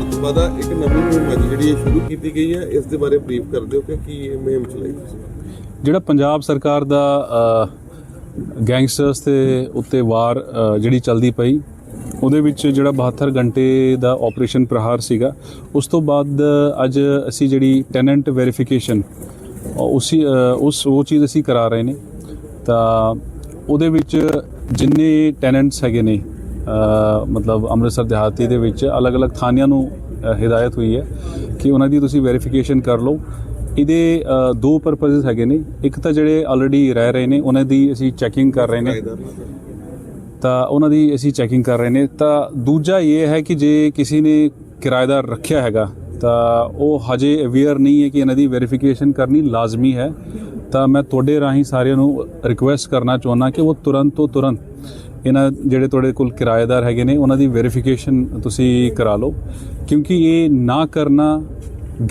ਇੱਕ ਨਵੀਂ ਮੁਹਿੰਮ ਅੱਜ ਜਿਹੜੀ ਸ਼ੁਰੂ ਕੀਤੀ ਗਈ ਹੈ, ਇਸ ਦੇ ਬਾਰੇ ਬਰੀਫ ਕਰ ਦਿਓ ਕਿ ਕੀ ਇਹ ਮੁਹਿੰਮ ਚਲਾਈ ਤੁਸੀਂ? ਜਿਹੜਾ ਪੰਜਾਬ ਸਰਕਾਰ ਦਾ ਗੈਂਗਸਟਰਸ ਤੇ ਉੱਤੇ ਵਾਰ ਜਿਹੜੀ ਚੱਲਦੀ ਪਈ, ਉਹਦੇ ਵਿੱਚ ਜਿਹੜਾ 72 ਘੰਟੇ ਦਾ ਆਪਰੇਸ਼ਨ ਪ੍ਰਹਾਰ ਸੀਗਾ, ਉਸ ਤੋਂ ਬਾਅਦ ਅੱਜ ਅਸੀਂ ਜਿਹੜੀ ਟੈਨੈਂਟ ਵੈਰੀਫਿਕੇਸ਼ਨ ਉਸੀ ਉਸ, ਉਹ ਚੀਜ਼ ਅਸੀਂ ਕਰਾ ਰਹੇ ਨੇ। ਤਾਂ ਉਹਦੇ ਵਿੱਚ ਜਿੰਨੇ ਟੈਨੈਂਟਸ ਹੈਗੇ ਨੇ ਮਤਲਬ ਅੰਮ੍ਰਿਤਸਰ ਦਿਹਾਤੀ ਦੇ ਵਿੱਚ ਅਲੱਗ-ਅਲੱਗ ਥਾਣਿਆਂ ਨੂੰ ਅ, ਹਦਾਇਤ ਹੋਈ ਹੈ ਕਿ ਉਹਨਾਂ ਦੀ ਤੁਸੀਂ ਵੈਰੀਫਿਕੇਸ਼ਨ ਕਰ ਲਓ। ਇਹਦੇ ਦੋ ਪਰਪਸਸ ਹੈਗੇ ਨੇ। ਇੱਕ ਤਾਂ ਜਿਹੜੇ ਆਲਰੇਡੀ ਰਹਿ ਰਹੇ ਨੇ ਉਹਨਾਂ ਦੀ ਅਸੀਂ ਚੈਕਿੰਗ ਕਰ ਰਹੇ ਨੇ। ਤਾਂ ਉਹਨਾਂ ਦੀ ਅਸੀਂ ਚੈਕਿੰਗ ਕਰ ਰਹੇ ਨੇ। ਤਾਂ ਦੂਜਾ ਇਹ ਹੈ ਕਿ ਜੇ ਕਿਸੇ ਨੇ ਕਿਰਾਏਦਾਰ ਰੱਖਿਆ ਹੈਗਾ ਤਾਂ ਉਹ ਹਜੇ ਅਵੇਅਰ ਨਹੀਂ ਹੈ ਕਿ ਇਹਨਾਂ ਦੀ ਵੈਰੀਫਿਕੇਸ਼ਨ ਕਰਨੀ ਲਾਜ਼ਮੀ ਹੈ। ਤਾਂ ਮੈਂ ਤੁਹਾਡੇ ਰਾਹੀਂ ਸਾਰਿਆਂ ਨੂੰ ਰਿਕੁਐਸਟ ਕਰਨਾ ਚਾਹੁੰਦਾ ਕਿ ਉਹ ਤੁਰੰਤ ਤੋਂ ਤੁਰੰਤ ਇਹਨਾਂ ਜਿਹੜੇ ਤੁਹਾਡੇ ਕੋਲ ਕਿਰਾਏਦਾਰ ਹੈਗੇ ਨੇ ਉਹਨਾਂ ਦੀ ਵੈਰੀਫਿਕੇਸ਼ਨ ਤੁਸੀਂ ਕਰਾ ਲਓ। ਕਿਉਂਕਿ ਇਹ ਨਾ ਕਰਨਾ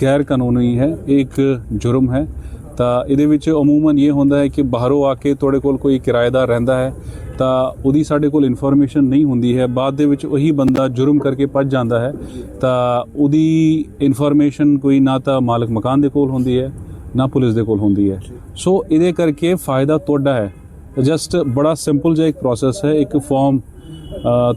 ਗੈਰ ਕਾਨੂੰਨੀ ਹੈ ਇਹ ਇੱਕ ਜੁਰਮ ਹੈ। ਤਾਂ ਇਹਦੇ ਵਿੱਚ ਅਮੂਮਨ ਇਹ ਹੁੰਦਾ ਹੈ ਕਿ ਬਾਹਰੋਂ ਆ ਕੇ ਤੁਹਾਡੇ ਕੋਲ ਕੋਈ ਕਿਰਾਏਦਾਰ ਰਹਿੰਦਾ ਹੈ ਤਾਂ ਉਹਦੀ ਸਾਡੇ ਕੋਲ ਇਨਫੋਰਮੇਸ਼ਨ ਨਹੀਂ ਹੁੰਦੀ ਹੈ। ਬਾਅਦ ਦੇ ਵਿੱਚ ਉਹੀ ਬੰਦਾ ਜੁਰਮ ਕਰਕੇ ਭੱਜ ਜਾਂਦਾ ਹੈ ਤਾਂ ਉਹਦੀ ਇਨਫੋਰਮੇਸ਼ਨ ਕੋਈ ਨਾ ਤਾਂ ਮਾਲਕ ਮਕਾਨ ਦੇ ਕੋਲ ਹੁੰਦੀ ਹੈ ਨਾ ਪੁਲਿਸ ਦੇ ਕੋਲ ਹੁੰਦੀ ਹੈ। ਸੋ ਇਹਦੇ ਕਰਕੇ ਫਾਇਦਾ ਤੁਹਾਡਾ ਹੈ। ਜਸਟ ਬੜਾ ਸਿੰਪਲ ਜਿਹਾ ਇੱਕ ਪ੍ਰੋਸੈਸ ਹੈ। ਇੱਕ ਫਾਰਮ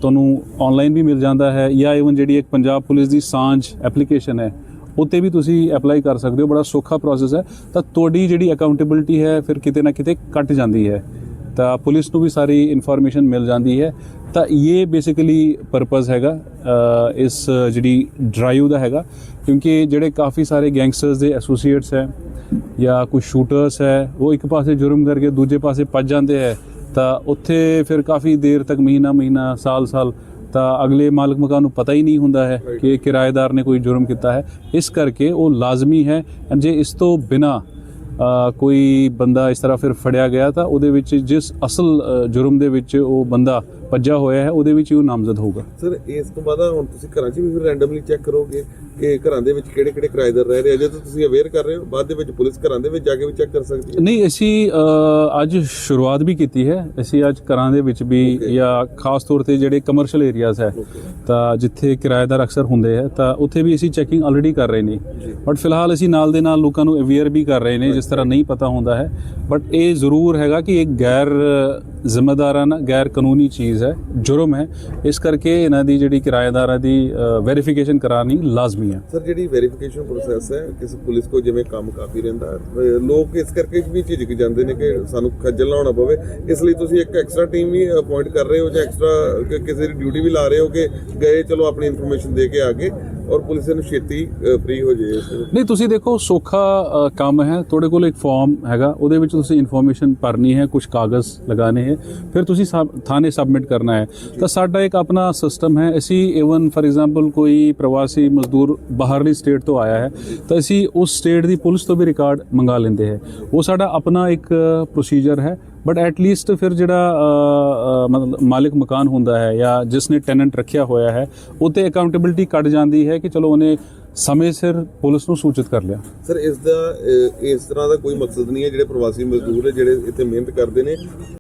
ਤੁਹਾਨੂੰ ਆਨਲਾਈਨ ਵੀ ਮਿਲ ਜਾਂਦਾ ਹੈ ਜਾਂ ਇਵਨ ਜਿਹੜੀ ਇੱਕ ਪੰਜਾਬ ਪੁਲਿਸ ਦੀ ਸਾਂਝ ਐਪਲੀਕੇਸ਼ਨ ਹੈ, ਉੱਤੇ ਵੀ ਤੁਸੀਂ ਅਪਲਾਈ ਕਰ ਸਕਦੇ ਹੋ। ਬੜਾ ਸੌਖਾ ਪ੍ਰੋਸੈਸ ਹੈ। ਤਾਂ ਤੁਹਾਡੀ ਜਿਹੜੀ ਅਕਾਊਂਟੇਬਿਲਟੀ ਹੈ, ਫਿਰ ਕਿਤੇ ਨਾ ਕਿਤੇ ਕੱਟ ਜਾਂਦੀ ਹੈ। ਤਾਂ ਪੁਲਿਸ ਨੂੰ ਵੀ ਸਾਰੀ ਇਨਫੋਰਮੇਸ਼ਨ ਮਿਲ ਜਾਂਦੀ ਹੈ। ਤਾਂ ਇਹ ਬੇਸਿਕਲੀ ਪਰਪਸ ਹੈਗਾ ਇਸ ਜਿਹੜੀ ਡਰਾਈਵ ਦਾ ਹੈਗਾ, ਕਿਉਂਕਿ ਜਿਹੜੇ ਕਾਫੀ ਸਾਰੇ ਗੈਂਗਸਟਰਸ ਦੇ ਐਸੋਸੀਏਟਸ ਹੈ ਜਾਂ ਕੁਝ ਸ਼ੂਟਰਸ ਹੈ, ਉਹ ਇੱਕ ਪਾਸੇ ਜੁਰਮ ਕਰਕੇ ਦੂਜੇ ਪਾਸੇ ਭੱਜ ਜਾਂਦੇ ਹੈ। ਤਾਂ ਉੱਥੇ ਫਿਰ ਕਾਫੀ ਦੇਰ ਤੱਕ, ਮਹੀਨਾ ਮਹੀਨਾ, ਸਾਲ ਸਾਲ, ਤਾਂ ਅਗਲੇ ਮਾਲਕ ਮਕਾਨ ਨੂੰ ਪਤਾ ਹੀ ਨਹੀਂ ਹੁੰਦਾ ਹੈ ਕਿ ਕਿਰਾਏਦਾਰ ਨੇ ਕੋਈ ਜੁਰਮ ਕੀਤਾ ਹੈ। ਇਸ ਕਰਕੇ ਉਹ ਲਾਜ਼ਮੀ ਹੈ। and ਜੇ ਇਸ ਤੋਂ ਬਿਨਾ ਕੋਈ ਬੰਦਾ ਇਸ ਤਰ੍ਹਾਂ ਫਿਰ ਫੜਿਆ ਗਿਆ ਤਾਂ ਉਹਦੇ ਵਿੱਚ ਜਿਸ ਅਸਲ ਜੁਰਮ ਦੇ ਵਿੱਚ ਉਹ ਬੰਦਾ ਭੱਜਾ ਹੋਇਆ ਹੈ ਉਹਦੇ ਵਿੱਚ ਹੀ ਉਹ ਨਾਮਜ਼ਦ ਹੋਊਗਾ ਸਰ ਇਸ ਤੋਂ ਬਾਅਦ ਹੁਣ ਤੁਸੀਂ ਘਰਾਂ 'ਚ ਵੀ ਫਿਰ ਰੈਂਡਮਲੀ ਚੈੱਕ ਕਰੋਗੇ ਕਿ ਘਰਾਂ ਦੇ ਵਿੱਚ ਕਿਹੜੇ ਕਿਹੜੇ ਕਿਰਾਏਦਾਰ ਰਹਿ ਰਹੇ ਅਜੇ ਤਾਂ ਤੁਸੀਂ ਅਵੇਅਰ ਕਰ ਰਹੇ ਹੋ ਬਾਅਦ ਦੇ ਵਿੱਚ ਪੁਲਿਸ ਘਰਾਂ ਦੇ ਵਿੱਚ ਜਾ ਕੇ ਵੀ ਚੈੱਕ ਕਰ ਸਕਦੀ ਹੈ ਨਹੀਂ ਅਸੀਂ ਅੱਜ ਸ਼ੁਰੂਆਤ ਵੀ ਕੀਤੀ ਹੈ ਅਸੀਂ ਅੱਜ ਘਰਾਂ ਦੇ ਵਿੱਚ ਵੀ. ਜਾਂ ਖਾਸ ਤੌਰ ਤੇ ਜਿਹੜੇ ਕਮਰਸ਼ੀਅਲ ਏਰੀਆਜ਼ ਹੈ. ਤਾਂ ਜਿੱਥੇ ਕਿਰਾਏਦਾਰ ਅਕਸਰ ਹੁੰਦੇ ਹੈ ਤਾਂ ਉੱਥੇ ਵੀ ਅਸੀਂ ਚੈਕਿੰਗ ਆਲਰੇਡੀ ਕਰ ਰਹੇ ਨੇ। ਬਟ ਫਿਲਹਾਲ ਅਸੀਂ ਨਾਲ ਦੇ ਨਾਲ ਲੋਕਾਂ ਨੂੰ ਅਵੇਅਰ ਵੀ ਕਰ ਰਹੇ ਨੇ ਜਿਸ ਤਰ੍ਹਾਂ ਨਹੀਂ ਪਤਾ ਹੁੰਦਾ ਹੈ ਬਟ ਇਹ ਜ਼ਰੂਰ ਹੈਗਾ ਕਿ ਇਹ ਗੈਰ ਜ਼ਿੰਮੇਦਾਰਾਨਾ ਗੈਰ ਕਾਨੂੰਨੀ ਚੀਜ਼ ਹੈ, ਜੁਰਮ ਹੈ। ਇਸ ਕਰਕੇ ਇਹਨਾਂ ਦੀ ਜਿਹੜੀ ਕਿਰਾਏਦਾਰਾਂ ਦੀ ਵੈਰੀਫਿਕੇਸ਼ਨ ਕਰਾਣੀ ਲਾਜ਼ਮੀ ਹੈ। ਸਰ, ਜਿਹੜੀ ਵੈਰੀਫਿਕੇਸ਼ਨ ਪ੍ਰੋਸੈਸ ਹੈ, ਕਿਸੇ ਪੁਲਿਸ ਕੋ ਜਿਵੇਂ ਕੰਮ ਕਾਫੀ ਰਹਿੰਦਾ ਲੋਕ ਇਸ ਕਰਕੇ ਵੀ ਝਿਜਕ ਜਾਂਦੇ ਨੇ ਕਿ ਸਾਨੂੰ ਖੱਜਲ ਨਾ ਹੋਣਾ ਪਵੇ। ਇਸ ਲਈ ਤੁਸੀਂ ਇੱਕ ਐਕਸਟਰਾ ਟੀਮ ਵੀ ਅਪਾਇੰਟ ਕਰ ਰਹੇ ਹੋ ਜਾਂ ਐਕਸਟਰਾ ਕਿਸੇ ਦੀ ਡਿਊਟੀ ਵੀ ਲਾ ਰਹੇ ਹੋ ਕਿ ਗਏ, ਚਲੋ ਆਪਣੀ ਇਨਫੋਰਮੇਸ਼ਨ ਦੇ ਕੇ ਆ ਕੇ ਔਰ ਪੁਲਿਸ ਨੂੰ ਛੇਤੀ ਫ੍ਰੀ ਹੋ ਤੋਂ। ਨਹੀਂ ਤੁਸੀਂ ਦੇਖੋ ਸੌਖਾ ਕੰਮ ਹੈ। ਤੁਹਾਡੇ ਕੋਲ ਇੱਕ ਫਾਰਮ ਹੈਗਾ। ਉਹਦੇ ਵਿੱਚ ਤੁਸੀਂ ਇਨਫੋਰਮੇਸ਼ਨ ਭਰਨੀ ਹੈ ਕੁਝ ਕਾਗਜ਼ ਲਗਾਣੇ ਹੈ। ਫਿਰ ਤੁਸੀਂ ਥਾਣੇ ਸਬਮਿਟ ਕਰਨਾ ਹੈ। ਤਾਂ ਸਾਡਾ ਇੱਕ ਆਪਣਾ ਸਿਸਟਮ ਹੈ। ਅਸੀਂ ਇਵਨ ਫਾਰ ਐਗਜ਼ਾਮਪਲ ਕੋਈ ਪ੍ਰਵਾਸੀ ਮਜ਼ਦੂਰ ਬਾਹਰਲੀ ਸਟੇਟ ਤੋਂ ਆਇਆ ਹੈ ਤਾਂ ਅਸੀਂ ਉਸ ਸਟੇਟ ਦੀ ਪੁਲਿਸ ਤੋਂ ਵੀ ਰਿਕਾਰਡ ਮੰਗਾ ਲੈਂਦੇ ਹੈ। ਉਹ ਸਾਡਾ ਆਪਣਾ ਇੱਕ ਪ੍ਰੋਸੀਜਰ ਹੈ। ਬਟ ਐਟ ਲੀਸਟ ਫਿਰ ਜਿਹੜਾ ਮਤਲਬ ਮਾਲਿਕ ਮਕਾਨ ਹੁੰਦਾ ਹੈ ਜਾਂ ਜਿਸ ਨੇ ਟੈਨੈਂਟ ਰੱਖਿਆ ਹੋਇਆ ਹੈ ਉਤੇ ਅਕਾਊਂਟੇਬਿਲਟੀ ਕੱਢ ਜਾਂਦੀ ਹੈ ਕਿ ਚਲੋ ਉਹਨੇ ਸਮੇਂ ਸਿਰ ਪੁਲਿਸ ਨੂੰ ਸੂਚਿਤ ਕਰ ਲਿਆ। ਸਰ ਇਸ ਦਾ ਇਸ ਤਰ੍ਹਾਂ ਦਾ ਕੋਈ ਮਕਸਦ ਨਹੀਂ ਹੈ ਜਿਹੜੇ ਪ੍ਰਵਾਸੀ ਮਜ਼ਦੂਰ ਨੇ ਜਿਹੜੇ ਇੱਥੇ ਮਿਹਨਤ ਕਰਦੇ ਨੇ?